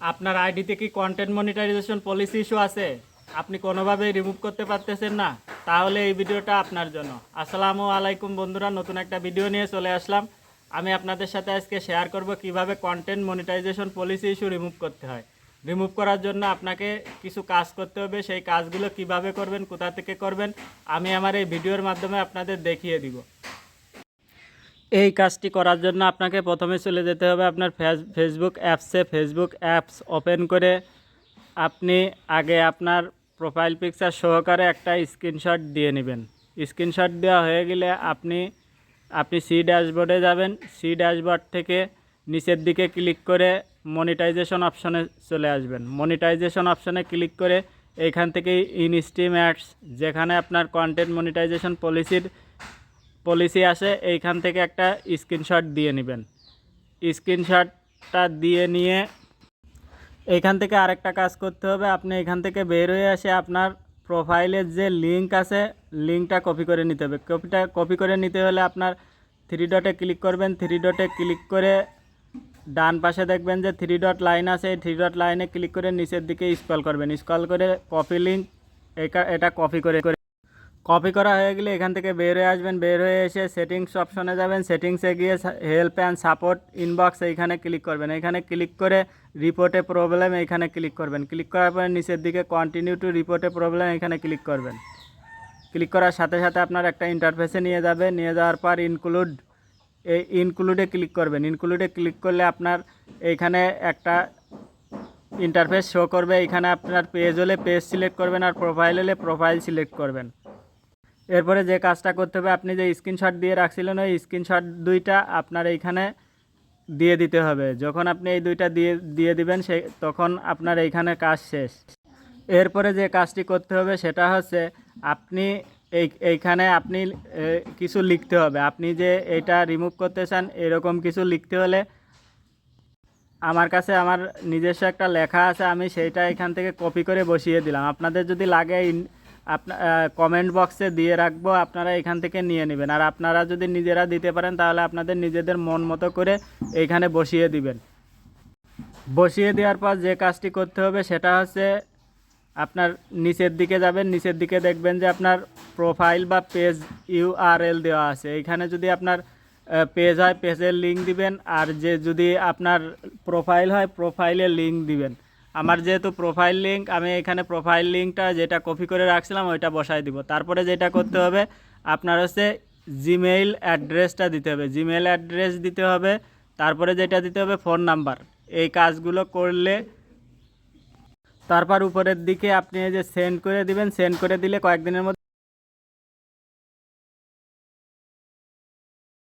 আপনার আইডিতে কি কন্টেন্ট মনিটাইজেশন পলিসি ইস্যু আছে? আপনি কোনোভাবেই রিমুভ করতে পারতেছেন না, তাহলে এই ভিডিওটা আপনার জন্য। আসসালামু আলাইকুম বন্ধুরা, নতুন একটা ভিডিও নিয়ে চলে আসলাম। আমি আপনাদের সাথে আজকে শেয়ার করব কীভাবে content monetization policy issue remove করতে হয়। রিমুভ করার জন্য আপনাকে কিছু কাজ করতে হবে, সেই কাজগুলো কীভাবে করবেন, কোথা থেকে করবেন, আমি আমার এই ভিডিওর মাধ্যমে আপনাদের দেখিয়ে দিব। এই কাজটি করার জন্য আপনাকে প্রথমে চলে যেতে হবে আপনার ফেস ফেসবুক অ্যাপসে ফেসবুক অ্যাপস ওপেন করে আপনি আগে আপনার প্রোফাইল পিকচার সহকারে একটা স্ক্রিনশট দিয়ে নেবেন। স্ক্রিনশট দেওয়া হয়ে গেলে আপনি আপনি সি ড্যাশবোর্ডে যাবেন। সি ড্যাশবোর্ড থেকে নিচের দিকে ক্লিক করে মনিটাইজেশন অপশনে চলে আসবেন। মনিটাইজেশন অপশনে ক্লিক করে এইখান থেকে ইনস্ট্রিম অ্যাডস যেখানে আপনার কন্টেন্ট মনিটাইজেশন পলিসির পলিসি আসে, এইখান থেকে একটা স্ক্রিনশট দিয়ে নেবেন। স্ক্রিনশটটা দিয়ে নিয়ে এইখান থেকে আরেকটা কাজ করতে হবে। আপনি এখান থেকে বের হয়ে এসে আপনার প্রোফাইলের যে লিঙ্ক আছে লিঙ্কটা কপি করে নিতে হবে। কপিটা কপি করে নিতে হলে আপনার থ্রি ডটে ক্লিক করবেন। থ্রি ডটে ক্লিক করে ডান পাশে দেখবেন যে থ্রি ডট লাইন আছে। এই থ্রি ডট লাইনে ক্লিক করে নিচের দিকে স্ক্রল করবেন। স্ক্রল করে কপি লিঙ্ক এটা কপি করে কপি করা হয়ে গেলে এখান থেকে বের হয়ে আসবেন, বের হয়ে এসে সেটিংস অপশনে যাবেন সেটিংসে গিয়ে হেল্প অ্যান্ড সাপোর্ট ইনবক্স এইখানে ক্লিক করবেন। এখানে ক্লিক করে রিপোর্টে প্রবলেম এইখানে ক্লিক করবেন। ক্লিক করার পরে নিচের দিকে কন্টিনিউ টু রিপোর্টে প্রবলেম এখানে ক্লিক করবেন। ক্লিক করার সাথে সাথে আপনার একটা ইন্টারফেসে নিয়ে যাবে। নিয়ে যাওয়ার পর ইনক্লুড এই ইনক্লুডে ক্লিক করবেন। ইনক্লুডে ক্লিক করলে আপনার এইখানে একটা ইন্টারফেস শো করবে। এখানে আপনার পেজ হলে পেজ সিলেক্ট করবেন আর প্রোফাইল হলে প্রোফাইল সিলেক্ট করবেন। এরপরে যে কাজটা করতে হবে, আপনি যে স্ক্রিনশট দিয়ে রাখছিলেন, ওই স্ক্রিনশট দুইটা আপনার এইখানে দিয়ে দিতে হবে। যখন আপনি এই দুইটা দিয়ে দিয়ে দিবেন, সে, তখন আপনার এইখানে কাজ শেষ। এরপরে যে কাজটি করতে হবে, সেটা হচ্ছে আপনি এই, এইখানে আপনি কিছু লিখতে হবে। আপনি যে এটা রিমুভ করতে চান, এরকম কিছু লিখতে হলে আমার কাছে আমার নিজস্ব একটা লেখা আছে, আমি সেইটা এখান থেকে কপি করে বসিয়ে দিলাম। আপনাদের যদি লাগে আপনার কমেন্ট বক্সে দিয়ে রাখব, আপনারা এখান থেকে নিয়ে নেবেন। আর আপনারা যদি নিজেরা দিতে পারেন, তাহলে আপনাদের নিজেদের মন মতো করে এইখানে বসিয়ে দিবেন। বসিয়ে দেওয়ার পর যে কাজটি করতে হবে, সেটা হচ্ছে আপনার নিচের দিকে যাবেন। নিচের দিকে দেখবেন যে আপনার প্রোফাইল বা পেজ ইউআরএল দেওয়া আছে। এইখানে যদি আপনার পেজ হয় পেজের লিঙ্ক দিবেন। আর যে যদি আপনার প্রোফাইল হয় প্রোফাইলের লিঙ্ক দিবেন। আমার যেহেতু প্রোফাইল লিঙ্ক আমি এখানে প্রোফাইল লিঙ্কটা যেটা কপি করে রাখছিলাম ওইটা বসাই দিব। তারপরে যেটা করতে হবে আপনার হচ্ছে জিমেইল অ্যাড্রেসটা দিতে হবে। জিমেইল অ্যাড্রেস দিতে হবে তারপরে যেটা দিতে হবে ফোন নাম্বার এই কাজগুলো করলে তারপর উপরের দিকে আপনি যে সেন্ড করে দিবেন সেন্ড করে দিলে কয়েকদিনের মধ্যে